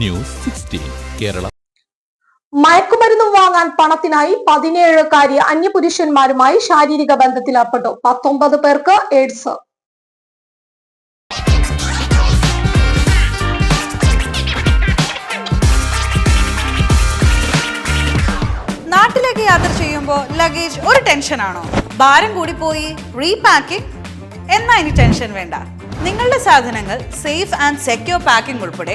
News sixteen Kerala. മയക്കുമരുന്ന് വാങ്ങാൻ പണത്തിനായി പതിനേഴുകാരി അന്യപുരുഷന്മാരുമായി ശാരീരിക ബന്ധത്തിലേർപ്പെട്ടു പത്തൊമ്പത് പേർക്ക് എയ്ഡ്സ്. നാട്ടിലേക്ക് യാത്ര ചെയ്യുമ്പോൾ ലഗേജ് ഒരു ടെൻഷനാണോ ഭാരം കൂടിപ്പോയി റീപാക്കിംഗ് എന്നാ ഇനി ടെൻഷൻ വേണ്ട. നിങ്ങളുടെ സാധനങ്ങൾ സേഫ് ആൻഡ് സെക്യൂർ പാക്കിംഗ് ഉൾപ്പെടെ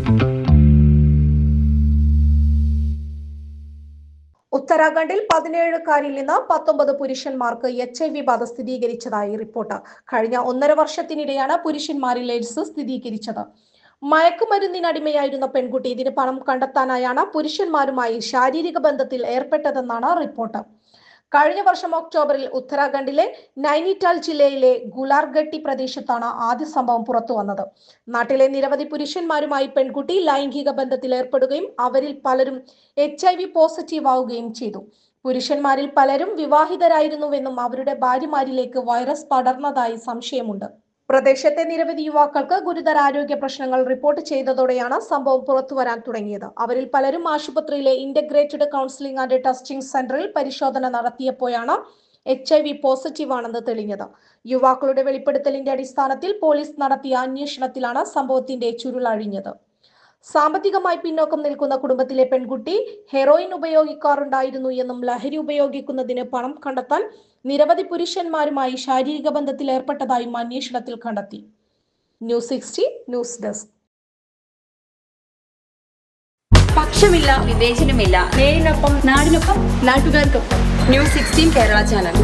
ഉത്തരാഖണ്ഡിൽ പതിനേഴുകാരിൽ നിന്ന് പത്തൊമ്പത് പുരുഷന്മാർക്ക് എച്ച് ഐ വി ബാധ സ്ഥിരീകരിച്ചതായി റിപ്പോർട്ട്. കഴിഞ്ഞ ഒന്നര വർഷത്തിനിടെയാണ് പുരുഷന്മാരിൽ എയ്ഡ്സ് സ്ഥിരീകരിച്ചത്. മയക്കുമരുന്നിനടിമയായിരുന്ന പെൺകുട്ടി ഇതിന് പണം കണ്ടെത്താനായാണ് പുരുഷന്മാരുമായി ശാരീരിക ബന്ധത്തിൽ ഏർപ്പെട്ടതെന്നാണ് റിപ്പോർട്ട്. കഴിഞ്ഞ വർഷം ഒക്ടോബറിൽ ഉത്തരാഖണ്ഡിലെ നൈനിറ്റാൽ ജില്ലയിലെ ഗുലാർഗട്ടി പ്രദേശത്താണ് ആദ്യ സംഭവം പുറത്തു വന്നത്. നാട്ടിലെ നിരവധി പുരുഷന്മാരുമായി പെൺകുട്ടി ലൈംഗിക ബന്ധത്തിൽ ഏർപ്പെടുകയും അവരിൽ പലരും എച്ച് ഐ വി പോസിറ്റീവ് ആവുകയും ചെയ്തു. പുരുഷന്മാരിൽ പലരും വിവാഹിതരായിരുന്നുവെന്നും അവരുടെ ഭാര്യമാരിലേക്ക് വൈറസ് പടർന്നതായി സംശയമുണ്ട്. പ്രദേശത്തെ നിരവധി യുവാക്കൾക്ക് ഗുരുതര ആരോഗ്യ പ്രശ്നങ്ങൾ റിപ്പോർട്ട് ചെയ്തതോടെയാണ് സംഭവം പുറത്തുവരാൻ തുടങ്ങിയത്. അവരിൽ പലരും ആശുപത്രിയിലെ ഇന്റഗ്രേറ്റഡ് കൗൺസിലിംഗ് ആൻഡ് ടെസ്റ്റിംഗ് സെന്ററിൽ പരിശോധന നടത്തിയപ്പോഴാണ് എച്ച് ഐ വി പോസിറ്റീവ് ആണെന്ന് തെളിഞ്ഞത്. യുവാക്കളുടെ വെളിപ്പെടുത്തലിന്റെ അടിസ്ഥാനത്തിൽ പോലീസ് നടത്തിയ അന്വേഷണത്തിലാണ് സംഭവത്തിന്റെ ചുരുളഴിഞ്ഞത്. സാമ്പത്തികമായി പിന്നോക്കം നിൽക്കുന്ന കുടുംബത്തിലെ പെൺകുട്ടി ഹെറോയിൻ ഉപയോഗിക്കാറുണ്ടായിരുന്നു എന്നും ലഹരി ഉപയോഗിക്കുന്നതിന് പണം കണ്ടെത്താൻ നിരവധി പുരുഷന്മാരുമായി ശാരീരിക ബന്ധത്തിൽ ഏർപ്പെട്ടതായും അന്വേഷണത്തിൽ കണ്ടെത്തി. News sixty news desk. പക്ഷമില്ല വിവേചനമില്ല. നേരിനൊപ്പം നാടിനൊപ്പം നാട്ടുകാർക്കൊപ്പം. News sixteen Kerala channel.